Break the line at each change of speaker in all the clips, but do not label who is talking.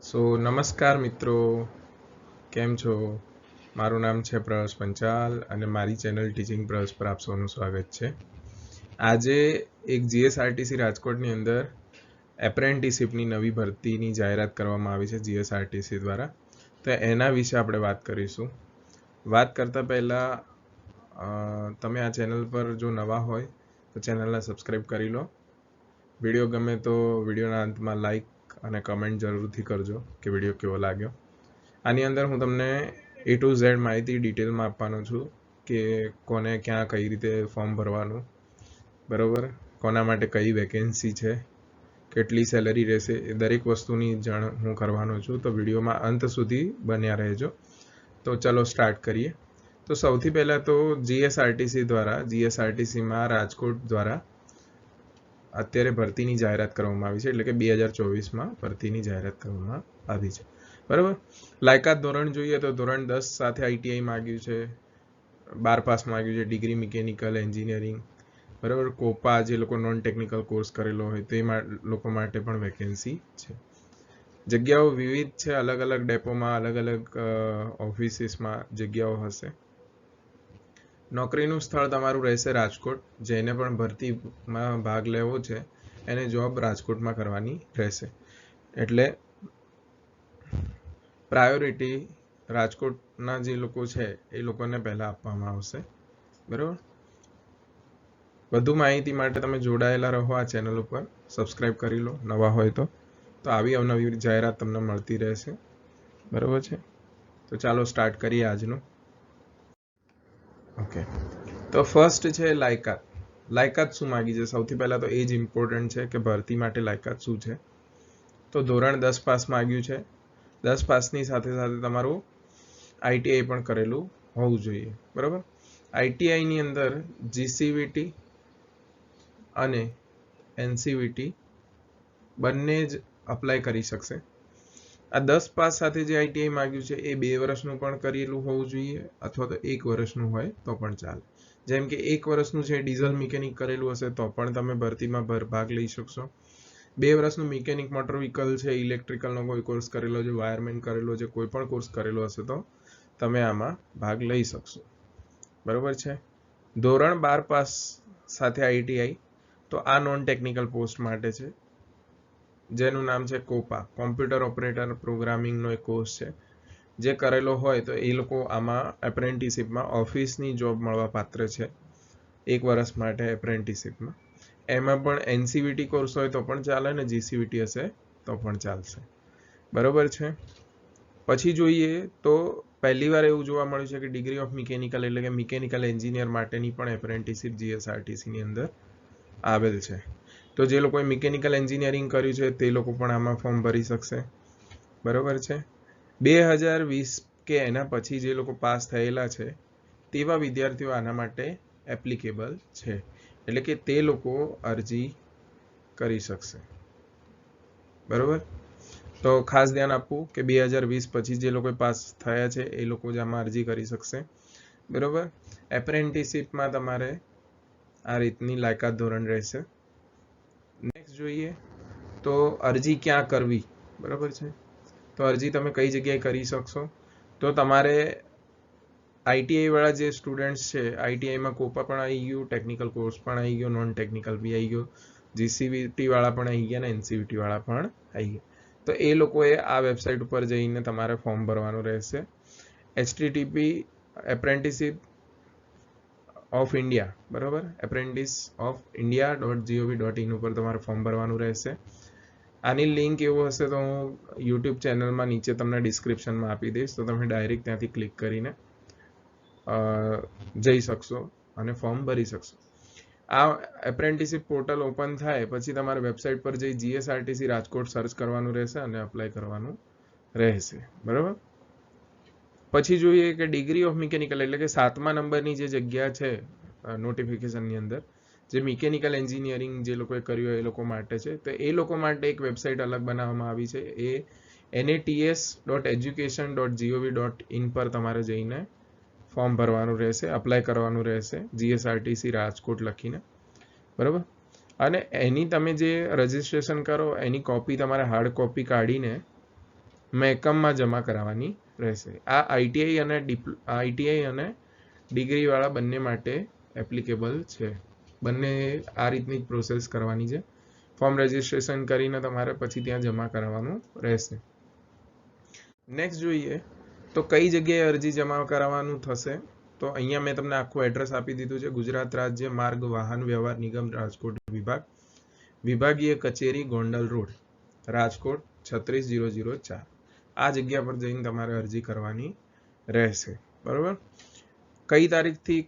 સો નમસ્કાર મિત્રો. કેમ છો? મારું નામ છે પ્રહસ પંચાલ અને મારી ચેનલ ટીચિંગ પ્રહસ પર આપ સૌનું સ્વાગત છે. આજે એક જીએસઆરટીસી રાજકોટની અંદર એપ્રેન્ટિસિપની નવી ભરતીની જાહેરાત કરવામાં આવી છે જીએસઆરટીસી દ્વારા. તો એના વિશે આપણે વાત કરીશું. વાત કરતાં પહેલાં તમે આ ચેનલ પર જો નવા હોય તો ચેનલને સબસ્ક્રાઈબ કરી લો. વીડિયો ગમે તો વિડીયોના અંતમાં લાઈક અને કમેન્ટ જરૂરથી કરજો કે વીડિયો કેવો લાગ્યો. આની અંદર હું તમને એ ટુ ઝેડ માહિતી ડિટેલમાં આપવાનો છું કે કોને ક્યાં કઈ રીતે ફોર્મ ભરવાનું. બરાબર? કોના માટે કઈ વેકેન્સી છે? કેટલી સેલરી રહેશે? એ દરેક વસ્તુની જાણ હું કરવાનો છું. તો વિડીયોમાં અંત સુધી બન્યા રહેજો. તો ચલો સ્ટાર્ટ કરીએ. તો સૌથી પહેલાં તો જીએસઆરટીસી દ્વારા જીએસઆરટીસીમાં રાજકોટ દ્વારા અત્યારે ભરતીની જાહેરાત કરવામાં આવી છે, એટલે કે બે હજાર ચોવીસમાં ભરતીની જાહેરાત કરવામાં આવી છે. બરાબર? લાયકાત ધોરણ જોઈએ તો ધોરણ દસ સાથે આઈટીઆઈ માગ્યું છે, બાર પાસ માગ્યું છે, ડિગ્રી મિકેનિકલ એન્જિનિયરિંગ. બરાબર? કોપા જે લોકો નોન ટેકનિકલ કોર્સ કરેલો હોય તે લોકો માટે પણ વેકેન્સી છે. જગ્યાઓ વિવિધ છે અલગ અલગ ડેપોમાં અલગ અલગ ઓફિસીસમાં જગ્યાઓ હશે. નોકરીનું સ્થળ તમારું રહેશે રાજકોટ જેને પણ ભરતીમાં ભાગ લેવો છે, એને જોબ રાજકોટમાં કરવાની રહેશે. એટલે પ્રાયોરિટી રાજકોટના જે લોકો છે, એ લોકોને પહેલાં આપવામાં આવશે. બરાબર? વધુ માહિતી માટે તમે જોડાયેલા રહો આ ચેનલ ઉપર. સબસ્ક્રાઈબ કરી લો, નવા હોય તો. તો આવી અવનવી જાહેરાત તમને મળતી રહેશે. બરાબર છે? તો ચાલો સ્ટાર્ટ કરીએ આજનું. ઓકે તો ફર્સ્ટ છે લાયકાત. લાયકાત શું માગી છે? સૌથી પહેલાં તો એ જ ઇમ્પોર્ટન્ટ છે કે ભરતી માટે લાયકાત શું છે? તો ધોરણ દસ પાસ માગ્યું છે. દસ પાસની સાથે સાથે તમારું આઈટીઆઈ પણ કરેલું હોવું જોઈએ. બરાબર? આઈટીઆઈની અંદર જીસીવીટી અને એનસીવીટી બંને જ અપ્લાય કરી શકશે. આ દસ પાસ સાથે જે આઈટીઆઈ માગ્યું છે, એ બે વર્ષનું પણ કરેલું હોવું જોઈએ અથવા તો એક વર્ષનું હોય તો પણ ચાલે. જેમ કે એક વર્ષનું છે ડીઝલ મિકેનિક કરેલું હશે, તો પણ તમે ભરતીમાં ભર, ભાગ લઈ શકશો. બે વર્ષનું મિકેનિક મોટર વ્હીકલ છે, ઇલેક્ટ્રિકલનો કોઈ કોર્સ કરેલો છે, વાયરમેન કરેલો છે, કોઈ પણ કોર્સ કરેલો હશે તો તમે આમાં ભાગ લઈ શકશો. બરોબર છે? ધોરણ બાર પાસ સાથે આઈટીઆઈ તો આ નોન ટેકનિકલ પોસ્ટ માટે છે. જેનું નામ છે કોપા. કોમ્પ્યુટર ઓપરેટર પ્રોગ્રામિંગનો એક કોર્સ છે. જે કરેલો હોય તો એ લોકો આમાં એપ્રેન્ટિસિપમાં ઓફિસની જોબ મળવા પાત્ર છે. એક વર્ષ માટે એપ્રેન્ટિસિપમાં એમાં પણ એનસીવીટી કોર્સ હોય તો પણ ચાલે ને જીસીવીટી હશે તો પણ ચાલશે. બરોબર છે? પછી જોઈએ તો પહેલી વાર એવું જોવા મળ્યું છે કે ડિગ્રી ઓફ મિકેનિકલ એટલે કે મિકેનિકલ એન્જિનિયર માટેની પણ એપ્રેન્ટિસિપ જીએસઆરટીસીની અંદર આવેલ છે. તો જે લોકોએ મિકેનિકલ એન્જિનિયરિંગ કર્યું છે, તે લોકો પણ આમાં ફોર્મ ભરી શકશે. બરોબર છે? બે હજાર વીસ કે એના પછી જે લોકો પાસ થયેલા છે, તેવા વિદ્યાર્થીઓ આના માટે એપ્લિકેબલ છે. એટલે કે તે લોકો અરજી કરી શકશે. બરોબર? તો ખાસ ધ્યાન આપવું કે બે હજાર વીસ પછી જે લોકો પાસ થયા છે, એ લોકો જ આમાં અરજી કરી શકશે. બરોબર? એપ્રેન્ટિસિપમાં તમારે આ રીતની લાયકાત ધોરણ રહેશે. જોઈએ તો અરજી ક્યાં કરવી? બરાબર છે? તો અરજી તમે કઈ જગ્યાએ કરી શકશો? તો તમારે આઈટીઆઈ વાળા જે સ્ટુડન્ટ્સ છે આઈટીઆઈમાં કોપા પણ આવી ગયું, ટેકનિકલ કોર્સ પણ આવી ગયો નોન ટેકનિકલ બી આવી ગયો જીસીવીટીવાળા પણ આવી ગયા ને એનસીવીટીવાળા પણ આવી ગયા. તો એ લોકોએ આ વેબસાઇટ ઉપર જઈને તમારે ફોર્મ ભરવાનું રહેશે. એચટીટીપી એપ્રેન્ટિસિપ ઓફ ઇન્ડિયા, બરાબર? Apprentice of India dot GOV dot in ઉપર તમારે ફોર્મ ભરવાનું રહેશે. આની લિંક એવું હશે તો હું યુટ્યુબ ચેનલમાં નીચે તમને ડિસ્ક્રિપ્શનમાં આપી દઈશ. તો તમે ડાયરેક્ટ ત્યાંથી ક્લિક કરીને જઈ શકશો અને ફોર્મ ભરી શકશો. આ એપ્રેન્ટિસિપ પોર્ટલ ઓપન થાય, પછી તમારે વેબસાઇટ પર જઈ જીએસઆરટીસી રાજકોટ સર્ચ કરવાનું રહેશે અને અપ્લાય કરવાનું રહેશે. બરાબર? પછી જોઈએ કે ડિગ્રી ઓફ મિકેનિકલ એટલે કે સાતમા નંબરની જે જગ્યા છે નોટિફિકેશનની અંદર, જે મિકેનિકલ એન્જિનિયરિંગ જે લોકોએ કર્યું એ લોકો માટે છે, તો એ લોકો માટે એક વેબસાઇટ અલગ બનાવવામાં આવી છે, એ NATS dot education dot GOV dot in પર તમારે જઈને ફોર્મ ભરવાનું રહેશે અપ્લાય કરવાનું રહેશે જીએસઆરટીસી રાજકોટ લખીને, બરાબર? અને એની તમે જે રજિસ્ટ્રેશન કરો, એની કોપી તમારે હાર્ડ કોપી કાઢીને મહેકમમાં જમા કરાવવાની રહેશે. આ આઈટીઆઈ અને આઈટીઆઈ અને ડિગ્રીવાળા બંને માટે એપ્લિકેબલ છે. બંને આ રીતની જ પ્રોસેસ કરવાની છે. ફોર્મ રજિસ્ટ્રેશન કરીને તમારે પછી ત્યાં જમા કરાવવાનું રહેશે. નેક્સ્ટ જોઈએ, તો કઈ જગ્યાએ અરજી જમા કરાવવાનું થશે? તો અહીંયા મેં તમને આખું એડ્રેસ આપી દીધું છે. ગુજરાત રાજ્ય માર્ગ વાહન વ્યવહાર નિગમ, રાજકોટ વિભાગ. વિભાગીય કચેરી ગોંડલ રોડ, રાજકોટ, છત્રીસ જીરો જીરો ચાર. આ જગ્યા પર જઈને તમારે અરજી કરવાની રહેશે. બરોબર? કઈ તારીખથી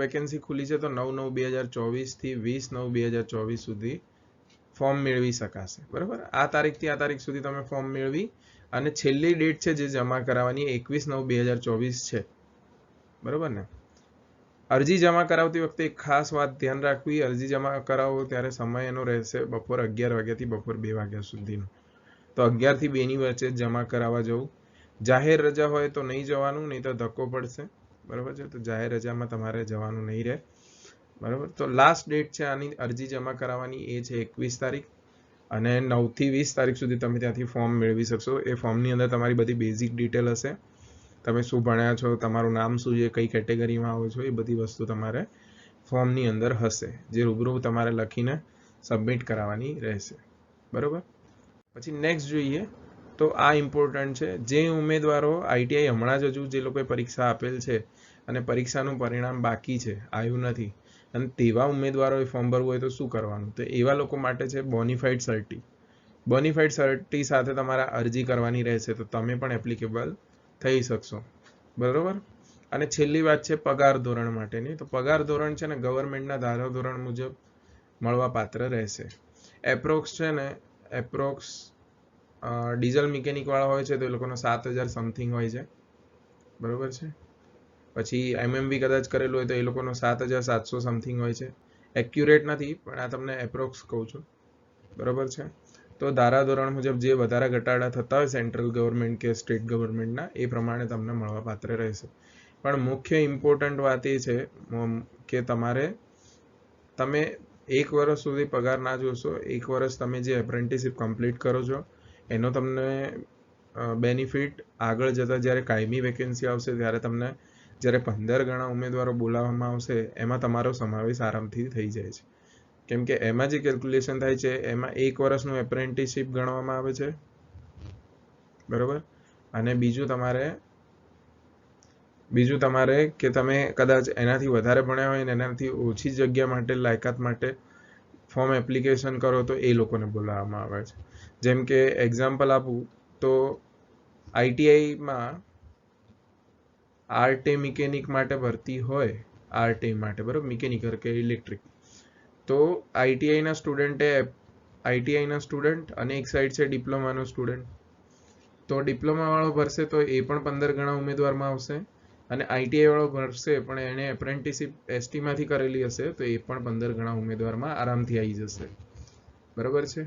વેકેન્સી ખુલી છે તો નવ નવ બે હજાર ચોવીસથી વીસ નવ બે હજાર ચોવીસ સુધી ફોર્મ મેળવી શકાશે. બરાબર? આ તારીખથી આ તારીખ સુધી તમે ફોર્મ મેળવી અને છેલ્લી ડેટ છે જે જમા કરાવવાની એકવીસ નવ બે હજાર ચોવીસ છે. બરાબર ને? અરજી જમા કરાવતી વખતે એક ખાસ વાત ધ્યાન રાખવી. અરજી જમા કરાવો ત્યારે સમય એનો રહેશે બપોર અગિયાર વાગ્યાથી બપોર બે વાગ્યા સુધીનો. તો અગિયારથી બેની વચ્ચે જમા કરાવવા જવું. જાહેર રજા હોય તો નહીં જવાનું, નહીં તો ધક્કો પડશે. બરાબર છે? તો જાહેર રજામાં તમારે જવાનું નહીં રહે. બરાબર? તો લાસ્ટ ડેટ છે આની, અરજી જમા કરાવવાની એ છે એકવીસ તારીખ. અને નવથી વીસ તારીખ સુધી તમે ત્યાંથી ફોર્મ મેળવી શકશો. એ ફોર્મની અંદર તમારી બધી બેઝિક ડિટેલ હશે. તમે શું ભણ્યા છો, તમારું નામ શું છે, કઈ કેટેગરીમાં આવો છો, એ બધી વસ્તુ તમારે ફોર્મની અંદર હશે. જે રૂબરૂ તમારે લખીને સબમિટ કરાવવાની રહેશે. બરાબર? પછી નેક્સ્ટ જોઈએ તો આ ઇમ્પોર્ટન્ટ છે. જે ઉમેદવારો આઈટીઆઈ હમણાં જ હજુ જે લોકોએ પરીક્ષા આપેલ છે અને પરીક્ષાનું પરિણામ બાકી છે, આવ્યું નથી. અને તેવા ઉમેદવારોએ ફોર્મ ભરવું હોય તો શું કરવાનું? તો એવા લોકો માટે છે બોનિફાઇડ સર્ટી બોનિફાઇડ સર્ટી સાથે તમારા અરજી કરવાની રહેશે તો તમે પણ એપ્લિકેબલ થઈ શકશો. બરોબર? અને છેલ્લી વાત છે પગાર ધોરણ માટેની. તો પગાર ધોરણ છે ને ગવર્મેન્ટના ધારા ધોરણ મુજબ મળવા પાત્ર રહેશે. એપ્રોક્સ છે ને એપ્રોક્સ ડીઝલ મિકેનિક વાળા હોય છે તો એ લોકોનો સાત હજાર સમથિંગ હોય છે. બરોબર છે? પછી એમએમવી કદાચ કરેલું હોય તો એ લોકોનો સાત હજાર સાતસો સમથિંગ હોય છે. એક્યુરેટ નથી, પણ આ તમને એપ્રોક્સ કહું છું. બરાબર છે? તો ધારાધોરણ મુજબ જે વધારા ઘટાડા થતા હોય સેન્ટ્રલ ગવર્મેન્ટ કે સ્ટેટ ગવર્મેન્ટના, એ પ્રમાણે તમને મળવા પાત્ર રહેશે. પણ મુખ્ય ઇમ્પોર્ટન્ટ વાત એ છે કે તમારે, તમે એક વર્ષ સુધી પગાર ના જોશો, એક વર્ષ તમે જે એપ્રેન્ટિસિપ કમ્પ્લીટ કરો છો, એનો તમને બેનિફિટ આગળ જતાં જ્યારે કાયમી વેકેન્સી આવશે, ત્યારે તમને જ્યારે પંદર ગણા ઉમેદવારો બોલાવવામાં આવશે, એમાં તમારો સમાવેશ આરામથી થઈ જાય છે. કેમ કે એમાં જે કેલ્ક્યુલેશન થાય છે, એમાં એક વર્ષનું એપ્રેન્ટિસશીપ ગણવામાં આવે છે. બરોબર? અને બીજું તમારે બીજું તમારે કે તમે કદાચ એનાથી વધારે ભણ્યા હોય ને એનાથી ઓછી જગ્યા માટે, લાયકાત માટે ફોર્મ એપ્લિકેશન કરો તો એ લોકોને બોલાવવામાં આવે છે. જેમ કે એક્ઝામ્પલ આપું તો આઈટીઆઈમાં આરટે મિકેનિક માટે ભરતી હોય આર્ટે માટે, બરાબર? મિકેનિકર કે ઇલેક્ટ્રિક તો આઈટીઆઈના સ્ટુડન્ટે આઈટીઆઈના સ્ટુડન્ટ અને એક સાઈડ છે ડિપ્લોમાનો સ્ટુડન્ટ તો ડિપ્લોમાવાળો ભરશે તો એ પણ પંદર ગણા ઉમેદવારમાં આવશે. અને આઈટીઆઈ વાળો ભરશે પણ એણે એપ્રેન્ટિસશીપ એસટીમાંથી કરેલી હશે, તો એ પણ પંદર ગણા ઉમેદવારમાં આરામથી આવી જશે. બરાબર છે?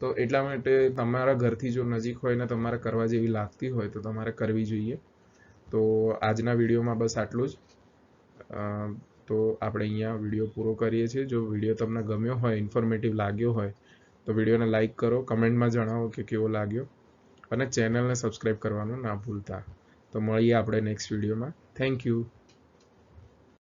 તો એટલા માટે તમારા ઘરથી જો નજીક હોય ને તમારે કરવા જેવી લાગતી હોય, તો તમારે કરવી જોઈએ. તો આજના વિડીયોમાં બસ આટલું જ. તો આપણે અહીંયા વીડિયો પૂરો કરીએ છીએ. જો વીડિયો તમને ગમ્યો હોય ઇન્ફોર્મેટિવ લાગ્યો હોય, તો વિડીયોને લાઇક કરો કમેન્ટમાં જણાવો કે કેવો લાગ્યો. અને ચેનલને સબસ્ક્રાઈબ કરવાનું ના ભૂલતા. તો મળીએ આપણે નેક્સ્ટ વિડીયોમાં થેન્ક યુ